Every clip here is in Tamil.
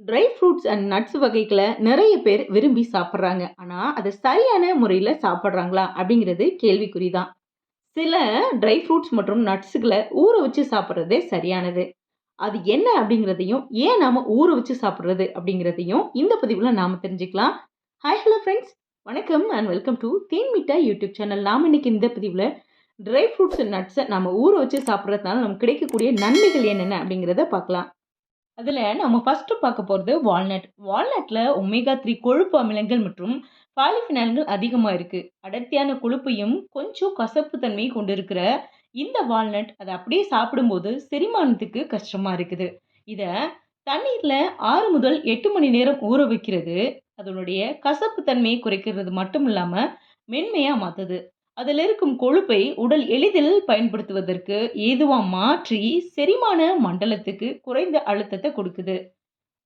ட்ரை ஃப்ரூட்ஸ் அண்ட் நட்ஸ் வகைகளை நிறைய பேர் விரும்பி சாப்பிட்றாங்க. ஆனால் அதை சரியான முறையில் சாப்பிட்றாங்களா அப்படிங்கிறது கேள்விக்குறி தான் சில ட்ரை ஃப்ரூட்ஸ் மற்றும் நட்ஸுகளை ஊற வச்சு சாப்பிட்றதே சரியானது. அது என்ன அப்படிங்கிறதையும் ஏன் நாம் ஊற வச்சு சாப்பிட்றது அப்படிங்கிறதையும் இந்த பதிவில் நாம் தெரிஞ்சுக்கலாம். ஹாய் ஹலோ ஃப்ரெண்ட்ஸ் வணக்கம் and welcome to Then Mitta YouTube channel நாம் இன்னைக்கு இந்த பதிவில் ட்ரை ஃப்ரூட்ஸ் அண்ட் நட்ஸை நம்ம ஊற வச்சு சாப்பிட்றதுனால நமக்கு கிடைக்கக்கூடிய நன்மைகள் என்னென்ன அப்படிங்கிறத பார்க்கலாம். அதில் நம்ம ஃபஸ்ட்டு பார்க்க போகிறது வால்நட் வால்நட்டில் ஒமேகா த்ரீ கொழுப்பு அமிலங்கள் மற்றும் பாலிஃபினால்கள் அதிகமாக இருக்குது அடர்த்தியான கொழுப்பையும் கொஞ்சம் கசப்பு தன்மையை கொண்டு இருக்கிற இந்த வால்நட் அதை அப்படியே சாப்பிடும்போது செரிமானத்துக்கு கஷ்டமாக இருக்குது. இதை தண்ணீரில் ஆறு முதல் எட்டு மணி நேரம் ஊற வைக்கிறது. அதனுடைய கசப்பு தன்மையை குறைக்கிறது மட்டும் இல்லாமல் மென்மையாக மாற்றுது அதில் இருக்கும் கொழுப்பை உடல் எளிதில் பயன்படுத்துவதற்கு ஏதுவாக மாற்றி செரிமான மண்டலத்துக்கு குறைந்த அழுத்தத்தை கொடுக்குது.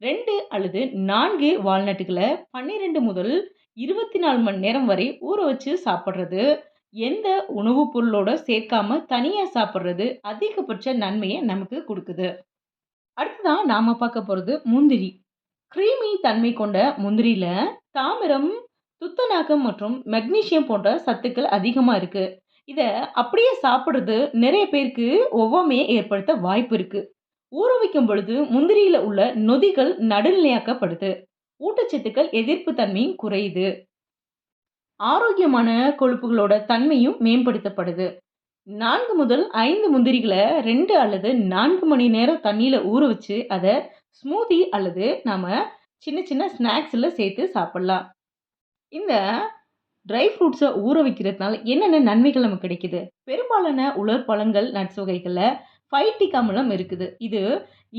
ரெண்டு அல்லது நான்கு வால்நட்டுகளை பன்னிரெண்டு முதல் இருபத்தி நாலு மணி நேரம் வரை ஊற வச்சு சாப்பிட்றது. எந்த உணவுப் பொருளோட சேர்க்காம தனியாக சாப்பிட்றது அதிகபட்ச நன்மையை நமக்கு கொடுக்குது. அடுத்ததான் நாம் பார்க்க போகிறது முந்திரி. க்ரீமி தன்மை கொண்ட முந்திரியில் தாமிரம் துத்தநாகம் மற்றும் மெக்னீஷியம் போன்ற சத்துக்கள் அதிகமாக இருக்குது இதை அப்படியே சாப்பிட்றது நிறைய பேருக்கு ஒவ்வாமையை ஏற்படுத்த வாய்ப்பு இருக்குது ஊற வைக்கும் பொழுது முந்திரியில் உள்ள நொதிகள் நடுநிலையாக்கப்படுது. ஊட்டச்சத்துக்கள் எதிர்ப்பு தன்மையும் குறையுது. ஆரோக்கியமான கொழுப்புகளோட தன்மையும் மேம்படுத்தப்படுது. நான்கு முதல் ஐந்து முந்திரிகளை ரெண்டு அல்லது நான்கு மணி நேரம் தண்ணியில் ஊற வச்சு அதை ஸ்மூதி அல்லது நாம் சின்ன சின்ன ஸ்நாக்ஸில் சேர்த்து சாப்பிட்லாம். இந்த ட்ரை ஃப்ரூட்ஸை ஊற வைக்கிறதுனால என்னென்ன நன்மைகள் நமக்கு கிடைக்குது? பெரும்பாலான உலர் பழங்கள் நட்ஸ் வகைகளில் ஃபைட்டிக் அமிலம் இருக்குது. இது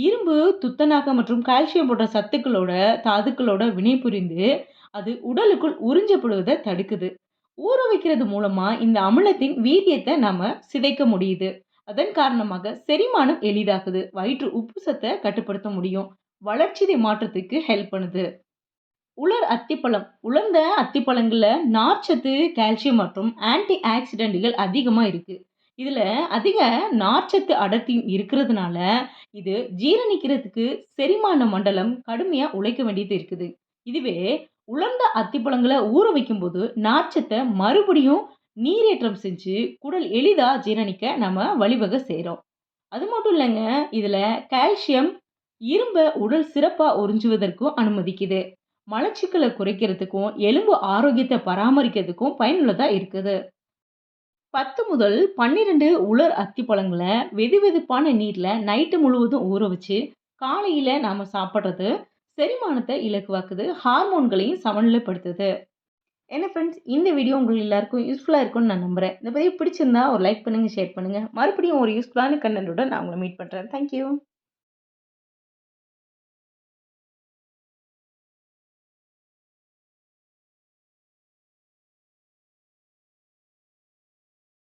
இரும்பு துத்தநாகம் மற்றும் கால்சியம் போன்ற சத்துக்களோட தாதுக்களோட வினை புரிந்து அது உடலுக்குள் உறிஞ்சப்படுவதை தடுக்குது. ஊற வைக்கிறது மூலமாக இந்த அமிலத்தின் வீரியத்தை நாம் சிதைக்க முடியுது. அதன் காரணமாக செரிமானம் எளிதாகுது. வயிற்று உப்பு சத்தை கட்டுப்படுத்த முடியும். வளர்ச்சிதை மாற்றத்துக்கு ஹெல்ப் பண்ணுது. உலர் அத்திப்பழம். உலர்ந்த அத்திப்பழங்களில் நார்ச்சத்து கால்சியம் மற்றும் ஆன்டி ஆக்சிடென்ட்கள் அதிகமாக இருக்குது இதில் அதிக நார்ச்சத்து அடர்த்தி இருக்கிறதுனால இது ஜீரணிக்கிறதுக்கு செரிமான மண்டலம் கடுமையாக உழைக்க வேண்டியது இருக்குது. இதுவே உலர்ந்த அத்திப்பழங்களை ஊற வைக்கும்போது நார்ச்சத்தை மறுபடியும் நீரேற்றம் செஞ்சு குடல் எளிதாக ஜீரணிக்க நம்ம வழிவகை செய்கிறோம் அது மட்டும் இல்லைங்க இதில் கால்சியம் இரும்பை உடல் சிறப்பாக உறிஞ்சுவதற்கும் அனுமதிக்குது. மலச்சிக்கலை குறைக்கிறதுக்கும் எலும்பு ஆரோக்கியத்தை பராமரிக்கிறதுக்கும் பயனுள்ளதாக இருக்குது. பத்து முதல் பன்னிரெண்டு உலர் அத்தி பழங்களை வெது வெதுப்பான நீரில் நைட்டு முழுவதும் ஊற வச்சு காலையில் நாம் சாப்பிட்றது செரிமானத்தை இலக்குவாக்குது ஹார்மோன்களையும் சமநிலைப்படுத்துது. என்ன ஃப்ரெண்ட்ஸ் இந்த வீடியோ உங்களுக்கு எல்லாருக்கும் யூஸ்ஃபுல்லாக இருக்கும்னு நான் நம்புகிறேன் இந்த பதிவு பிடிச்சிருந்தா ஒரு லைக் பண்ணுங்கள் ஷேர் பண்ணுங்கள் மறுபடியும் ஒரு யூஸ்ஃபுல்லான கண்டென்ட்டோட நான் உங்களை மீட் பண்ணுறேன் தேங்க்யூ